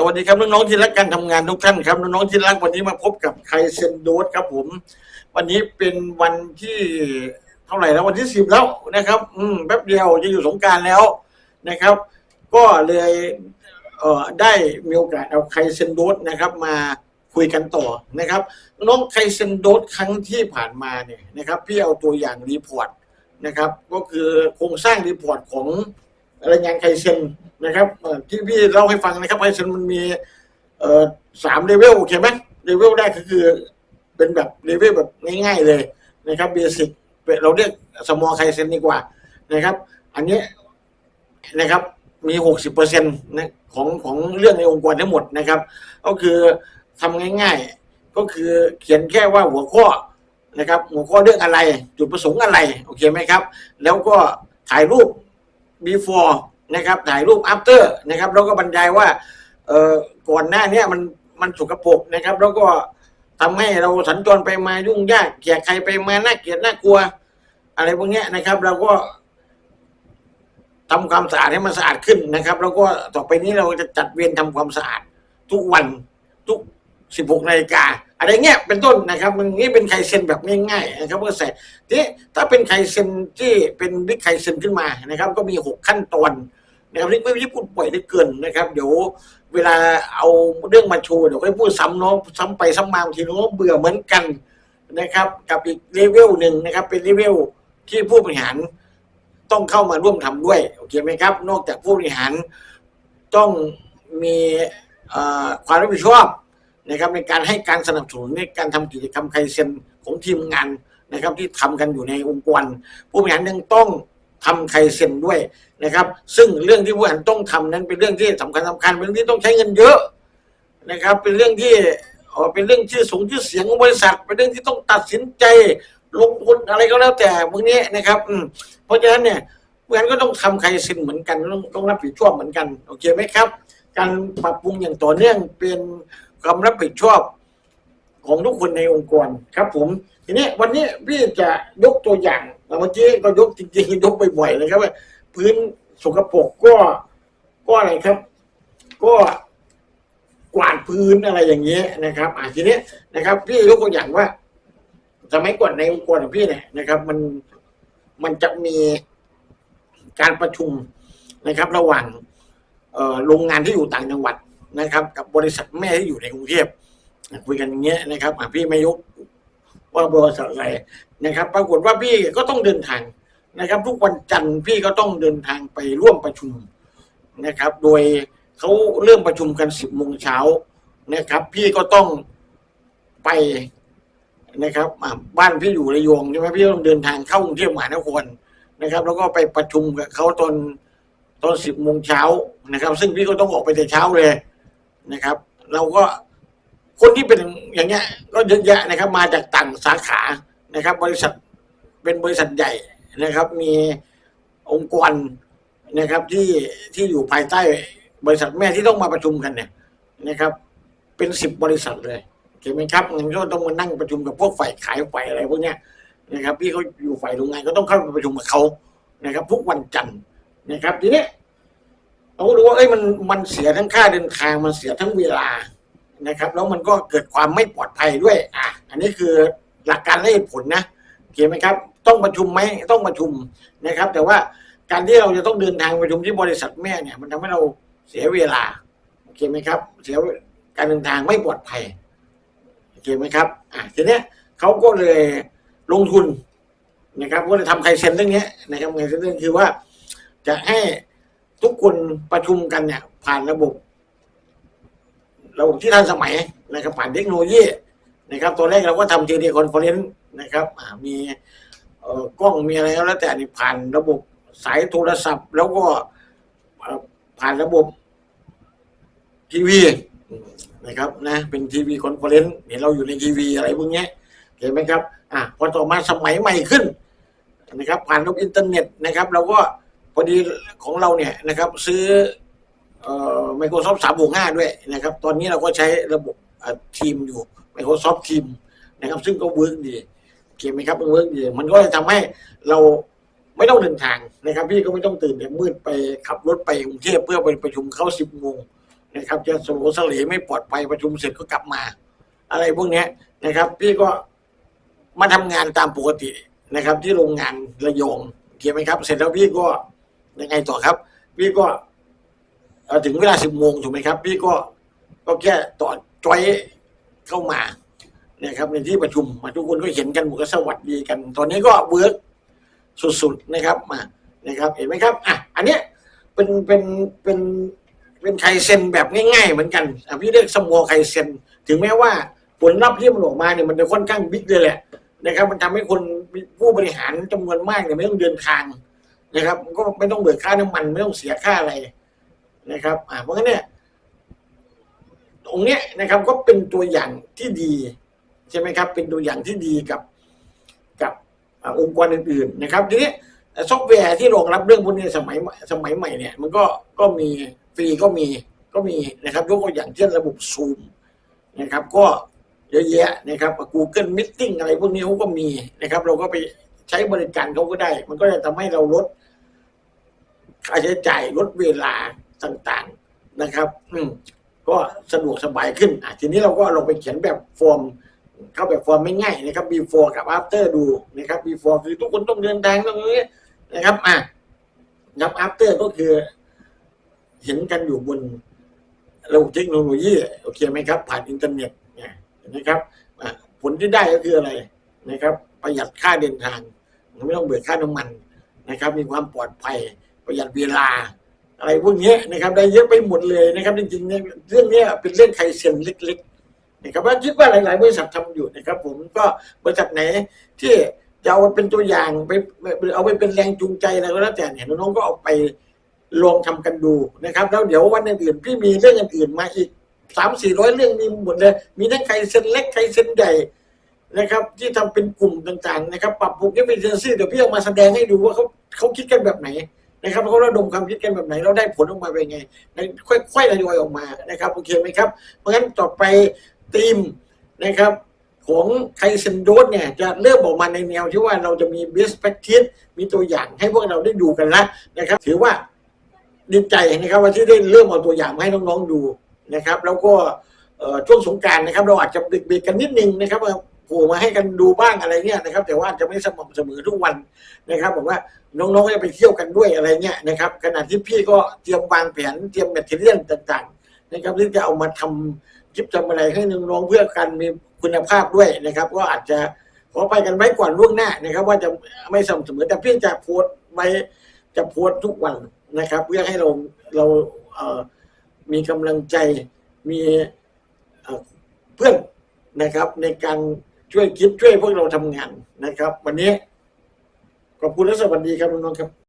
สวัสดีครับน้องๆที่รักการทำงานทุกท่านครับน้องๆที่รักวันนี้มาพบกับใครเซนโดสครับผม วันนี้เป็นวันที่เท่าไหร่แล้ววันที่สิบแล้วนะครับ อืมแป๊บเดียวจะอยู่สงการแล้วนะครับ ก็เลยเอ่อได้มีโอกาสเอาใครเซนโดสนะครับ มาคุยกันต่อนะครับ น้องใครเซนโดสครั้งที่ผ่านมาเนี่ยนะครับ พี่เอาตัวอย่างรีพอร์ตนะครับ ก็คือโครงสร้างรีพอร์ตของ รายงานไคเซนนะครับที่พี่เล่าให้ฟังนะครับไคเซนมันมีสามเลเวลโอเคไหมเลเวลแรกก็คือ เป็นแบบเลเวลแบบง่ายๆเลยนะครับเบสิกเราเรียกสมอลไคเซนดีกว่านะครับ อันนี้นะครับมีหกสิบเปอร์เซ็นต์นะของของเรื่องในองค์กรทั้งหมดนะครับ ก็คือทำง่าย ๆ ก็คือเขียนแค่ว่าหัวข้อนะครับหัวข้อเรื่องอะไร จุดประสงค์อะไร โอเคไหมครับ แล้วก็ถ่ายรูป before นะครับถ่ายรูป after นะครับแล้วก็บรรยายว่าเอ่อก่อนหน้านี้มันมันสกปรกนะครับ แล้วก็ทำให้เราสัญจรไปมายุ่งยากเกลียดใครไปมาน่าเกลียดน่ากลัว อะไรพวกนี้นะครับเราก็ทำความสะอาดให้มันสะอาดขึ้นนะครับ แล้วก็ต่อไปนี้เราจะจัดเวรทำความสะอาดทุกวันทุก 16นาฬิกา อะไรเงี้ยเป็นต้นนะครับมันนี้เป็นไคเซนแบบง่ายๆนะครับก็ใส่ทีนี้ถ้าเป็นไคเซนที่เป็นบิ๊กไคเซนขึ้นมานะครับ ก็มี 6 ขั้นตอนนะครับนี่ไม่ได้พูดปล่อยได้เกินนะครับ เดี๋ยวเวลาเอาเรื่องมาโชว์เดี๋ยวค่อยพูดซ้ำเนาะซ้ำไปซ้ำมาบางทีน้องเบื่อเหมือนกันนะครับ กับอีกเลเวลหนึ่งนะครับ เป็นเลเวลที่ผู้บริหารต้องเข้ามาร่วมทำด้วยโอเคไหมครับ นอกจากผู้บริหารต้องมีความรับผิดชอบ นะครับในการให้การสนับสนุนในการทำกิจกรรมไคเซนของทีมงานนะครับที่ทำกันอยู่ในองค์กร ผู้บริหารยังต้องทำไคเซนด้วยนะครับ ซึ่งเรื่องที่ผู้บริหารต้องทำนั้นเป็นเรื่องที่สำคัญสำคัญเป็นเรื่องที่ต้องใช้เงินเยอะนะครับ เป็นเรื่องที่เป็นเรื่องชื่อสงชื่อเสียงของบริษัท เป็นเรื่องที่ต้องตัดสินใจลงทุนอะไรก็แล้วแต่พวกนี้นะครับเพราะฉะนั้นเนี่ยผู้บริหารก็ต้องทำไคเซนเหมือนกันต้องต้องรับผิดชอบเหมือนกันโอเคไหมครับ การปรับปรุงอย่างต่อเนื่องเป็น ความรับผิดชอบของทุกคนในองค์กรครับ ผม ทีนี้วันนี้พี่จะยกตัวอย่างเมื่อกี้ก็ยกจริงๆยกบ่อยๆเลยครับว่าพื้นสกปรกก็ก็อะไรครับ ก็กวาดพื้นอะไรอย่างเงี้ยนะครับอะทีนี้นะครับ พี่ยกตัวอย่างว่าสมัยก่อนในองค์กรของพี่เนี่ยนะครับ มันมันจะมีการประชุมนะครับ ระหว่างโรงงานที่อยู่ต่างจังหวัด นะครับ กับบริษัทแม่ที่อยู่ในกรุงเทพคุยกันอย่างเงี้ยนะครับพี่ไม่ยกว่าบริษัทอะไรนะครับ ปรากฏว่าพี่ก็ต้องเดินทางนะครับ ทุกวันจันทร์พี่ก็ต้องเดินทางไปร่วมประชุมนะครับ โดยเขาเริ่มประชุมกันสิบโมงเช้านะครับ พี่ก็ต้องไปนะครับบ้านพี่อยู่ระยองใช่ไหมพี่ต้องเดินทางเข้ากรุงเทพมหานครนะครับ แล้วก็ไปประชุมกับเขาตอนตอนสิบโมงเช้านะครับ ซึ่งพี่ก็ต้องออกไปแต่เช้าเลย นะครับ เราก็คนที่เป็นอย่างเงี้ย ก็เยอะแยะนะครับ มาจากต่างสาขานะครับ บริษัทเป็นบริษัทใหญ่นะครับ มีองค์กรนะครับ ที่ที่อยู่ภายใต้บริษัทแม่ที่ต้องมาประชุมกันเนี่ยนะครับ เป็นสิบบริษัทเลยเห็นไหมครับงั้นก็ต้องมานั่งประชุมกับพวกฝ่ายขายฝ่ายอะไรพวกเนี้ยนะครับพี่เขาอยู่ฝ่ายโรงงานก็ต้องเข้าไปประชุมกับเขานะครับทุกวันจันทร์นะครับทีนี้ เราก็รู้ว่าเอ้ยมันมันเสียทั้งค่าเดินทางมันเสียทั้งเวลานะครับ แล้วมันก็เกิดความไม่ปลอดภัยด้วย อะ อันนี้คือหลักการและเหตุผลนะโอเคไหมครับ ต้องประชุมไหมต้องประชุมนะครับ แต่ว่าการที่เราจะต้องเดินทางประชุมที่บริษัทแม่เนี่ย มันทำให้เราเสียเวลาโอเคไหมครับ เสียการเดินทางไม่ปลอดภัยโอเคไหมครับ อะทีเนี้ยเขาก็เลยลงทุนนะครับก็เลยทำไครเซ็นเรื่องเนี้ยนะครับไคเซ็นเรื่องคือว่า จะให้ ทุกคนประชุมกันเนี่ย ผ่านระบบ ระบบที่ทันสมัยนะครับ ผ่านเทคโนโลยีนะครับ ตัวแรกเราก็ทำ JD Conference นะครับมีกล้องมีอะไรก็แล้วแต่นี่ผ่านระบบสายโทรศัพท์ แล้วก็ผ่านระบบทีวีนะครับนะเป็นทีวีคอนเฟอเรนซ์เห็นเราอยู่ในทีวีอะไรพวกนี้เห็นไหมครับอะพอต่อมาสมัยใหม่ขึ้นนะครับ ผ่านระบบอินเทอร์เน็ตนะครับ เราก็ อดีของเราเนี่ยนะครับซื้อเอ่อ Microsoft 365ด้วยนะครับ ตอนนี้เราก็ใช้ระบบทีมอยู่ Microsoft Team นะครับ ซึ่งก็เวิร์กดีโอเคไหมครับมันเวิร์กดีมันก็เลยทำให้เราไม่ต้องเดินทางนะครับ พี่ก็ไม่ต้องตื่นแต่มืดไปขับรถไปกรุงเทพเพื่อไปประชุมเข้า10โมงนะครับ จะสโลสเลไม่ปลอดภัยประชุมเสร็จก็กลับมา อะไรพวกนี้นะครับ พี่ก็มาทำงานตามปกตินะครับ ที่โรงงานระยองโอเคไหมครับ เสร็จแล้วพี่ก็ ยังไงต่อครับ พี่ก็ถึงเวลาสิบโมงถูกไหมครับ พี่ก็ก็แค่ต่อจอยเข้ามานะครับในที่ประชุมมาทุกคนก็เห็นกันหมดก็สวัสดีกัน ตอนนี้ก็เวิร์กสุดๆนะครับมานะครับเห็นไหมครับอะอันเนี้ยเป็นเป็นเป็นเป็นไคเซนแบบง่าย ๆ เหมือนกันอะพี่เรียกสมอไคเซนถึงแม้ว่าผลลัพธ์ที่มันออกมาเนี่ยมันจะค่อนข้างบิ๊กเลยแหละนะครับ มันทำให้คนผู้บริหารจำนวนมากเนี่ยไม่ต้องเดินทาง นะครับมันก็ไม่ต้องเบิกค่าน้ำมันไม่ต้องเสียค่าอะไรนะครับอ่าเพราะงั้นเนี่ยตรงเนี้ยนะครับก็เป็นตัวอย่างที่ดีใช่ไหมครับ เป็นตัวอย่างที่ดีกับกับอ่าองค์กรอื่นๆนะครับทีนี้ซอฟต์แวร์ที่รองรับเรื่องพวกนี้สมัยสมัยใหม่เนี่ย มันก็ก็มีฟรีก็มีก็มีนะครับยกตัวอย่างเช่นระบบซูมนะครับ ก็เยอะแยะนะครับ Google Meeting อะไรพวกนี้เขาก็มีนะครับ เราก็ไปใช้บริการเขาก็ได้ มันก็จะทำให้เราลด ค่าใช้จ่ายลดเวลาต่างๆนะครับ อืมก็สะดวกสบายขึ้นอะทีนี้เราก็ลงไปเขียนแบบฟอร์มเข้าแบบฟอร์มไม่ง่ายนะครับ before กับ after ดูนะครับ before คือทุกคนต้องเดินทางตรงนี้นะครับอะนับ after ก็คือ เห็นกันอยู่บนระบบเทคโนโลยีโอเคไหมครับ ผ่านอินเทอร์เน็ตนี่ยเห็นไหมครับผลที่ได้ก็คืออะไรนะครับ ประหยัดค่าเดินทางไม่ต้องเบิกค่าน้ำมันนะครับ มีความปลอดภัย ประหยัดเวลา อะไรพวกนี้นะครับได้เยอะไปหมดเลยนะครับ จริงๆเนี่ยเรื่องนี้เป็นเรื่องไคเซนเล็กๆนะครับว่าคิดว่าหลาย ๆ บริษัททำอยู่นะครับ ผมก็บริษัทไหนที่จะเอาไปเป็นตัวอย่างไปเอาไปเป็นแรงจูงใจอะไรก็แล้วแต่เนี่ยน้องๆก็เอาไปลองทำกันดูนะครับ แล้วเดี๋ยววันอื่นๆพี่มีเรื่องอื่นๆมาอีกสามสี่ร้อยเรื่องมีหมดเลย มีทั้งใครเซ็นเล็กใครเซ็นใหญ่นะครับ ที่ทำเป็นกลุ่มต่างๆ นะครับ ปรับปรุงที่เป็นเซนซี่เดี๋ยวพี่เอามาแสดงให้ดูว่าเขาเขาคิดกันแบบไหน นะครับเขาระดมความคิดกันแบบไหนเราได้ผลออกมาเป็นไงค่อยๆทยอยออกมานะครับโอเคไหมครับ เพราะงั้นต่อไปทีมนะครับของไคเซนโดสเนี่ยจะเริ่มออกมาในแนวที่ว่าเราจะมี best practice มีตัวอย่างให้พวกเราได้ดูกันละนะครับ ถือว่าดีใจนะครับว่าที่ได้เริ่มเอาตัวอย่างมาให้น้องๆดูนะครับ แล้วก็ช่วงสงการนะครับ เราอาจจะเบรกๆกันนิดนึงนะครับ โผล่มาให้กันดูบ้างอะไรเนี่ยนะครับ แต่ว่าจะไม่สม่ำเสมอทุกวันนะครับบอกว่าน้องๆจะไปเที่ยวกันด้วยอะไรเนี่ยนะครับขณะที่พี่ก็เตรียมวางแผนเตรียมแมทเทียลต่างๆนะครับที่จะเอามาทำคลิปทำอะไรให้น้องๆเพื่อการมีคุณภาพด้วยนะครับ ก็อาจจะขอไปกันไว้ก่อนล่วงหน้านะครับ ว่าจะไม่สม่ำเสมอแต่พี่จะโพสต์ไว้จะโพสต์ทุกวันนะครับ เพื่อให้เราเราเอ่อมีกำลังใจมีเพื่อนนะครับในการ ช่วยคิดช่วยพวกเราทำงานนะครับ วันนี้ขอบคุณและสวัสดีครับน้องครับ